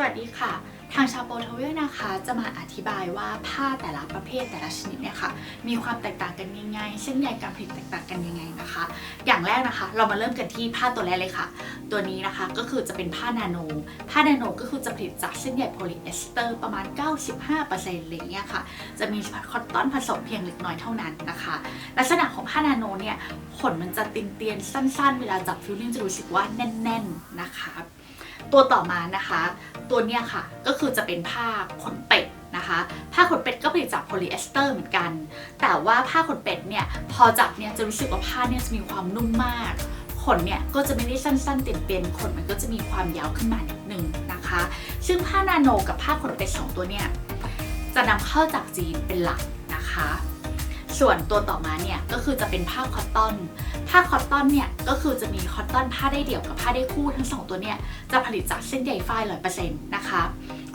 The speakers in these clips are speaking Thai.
สวัสดีค่ะ ทางชาโปรทเวลนะคะจะมาอธิบายว่าผ้าแต่ละประเภทแต่ละชนิดเนี่ยค่ะมีความแตกต่างกันยังไงเส้นใยการผลิตแตกต่างกันยังไงนะคะ อย่างแรกนะคะ เรามาเริ่มกันที่ผ้าตัวแรกเลยค่ะ ตัวนี้นะคะก็คือจะเป็นผ้านาโน ผ้านาโนก็คือจะผลิตจากเส้นใยโพลีเอสเตอร์ประมาณ 95%อะไรอย่างเงี้ยค่ะ จะมีคอตตอนผสมเพียงเล็กน้อยเท่านั้นนะคะ ลักษณะของผ้านาโนเนี่ยขนมันจะตินเตียนสั้น ๆ เวลาจับฟิลลิ่งจะรู้สึกว่าแน่น ๆนะคะตัวต่อมานะคะ ตัวเนี้ยค่ะ ก็คือจะเป็นผ้าขนเป็ดนะคะ ผ้าขนเป็ดก็ผลิตจากโพลีเอสเตอร์เหมือนกัน แต่ว่าผ้าขนเป็ดเนี่ยพอจับเนี่ยจะรู้สึกว่าผ้าเนี่ยจะมีความนุ่มมาก ขนเนี่ยก็จะไม่ได้สั้นๆเตียนๆขนมันก็จะมีความยาวขึ้นมานิดนึงนะคะ ซึ่งผ้านาโนกับผ้าขนเป็ดสองตัวเนี่ยจะนำเข้าจากจีนเป็นหลักนะคะ ส่วนตัวต่อมาเนี่ยก็คือจะเป็นผ้าคอตตอน ผ้าคอตตอนเนี่ยก็คือจะมีคอตตอนผ้าได้เดี่ยวกับผ้าได้คู่ทั้งสองตัวเนี่ยจะผลิตจากเส้นใยฝ้ายร้อยเปอร์เซ็นต์นะคะ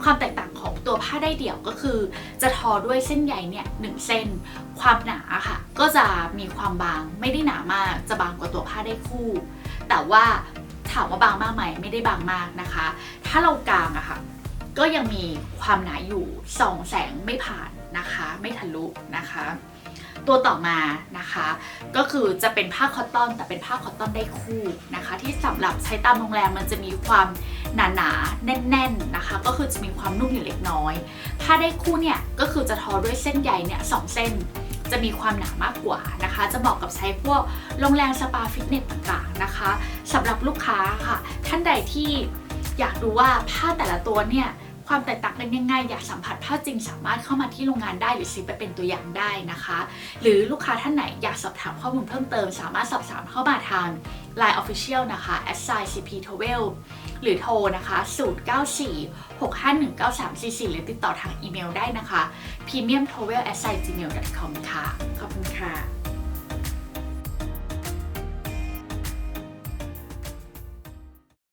ความแตกต่างของตัวผ้าได้เดี่ยวก็คือ จะทอด้วยเส้นใยเนี่ยหนึ่งเส้น ความหนาค่ะ ก็จะมีความบางไม่ได้หนามากจะบางกว่าตัวผ้าได้คู่ แต่ว่าถามว่าบางมากไหมไม่ได้บางมากนะคะ ถ้าเรากางอะค่ะก็ยังมีความหนาอยู่ส่องแสงไม่ผ่านนะคะ ไม่ทะลุนะคะ ตัวต่อมานะคะ ก็คือจะเป็นผ้าคอตตอน แต่เป็นผ้าคอตตอนได้คู่นะคะ ที่สำหรับใช้ตามโรงแรมมันจะมีความหนาหนาแน่นๆนะคะ ก็คือจะมีความนุ่มอยู่เล็กน้อย ผ้าได้คู่เนี่ยก็คือจะทอด้วยเส้นใยเนี่ยสองเส้นจะมีความหนามากกว่านะคะ จะเหมาะกับใช้พวกโรงแรมสปาฟิตเนสต่างๆนะคะสำหรับลูกค้าค่ะ ท่านใดที่อยากดูว่าผ้าแต่ละตัวเนี่ย ความแตกต่างกันยังไงอยากสัมผัสผ้าจริงสามารถเข้ามาที่โรงงานได้หรือซื้อไปเป็นตัวอย่างได้นะคะ หรือลูกค้าท่านไหนอยากสอบถามข้อมูลเพิ่มเติม สามารถสอบถามเข้ามาทาง Line Official นะคะ s i cp t o w e l หรือโทรนะคะ 094 651 9344 หรือติดต่อทางอีเมลได้นะคะ premium t o w e l s i gmail com ค่ะ ขอบคุณค่ะ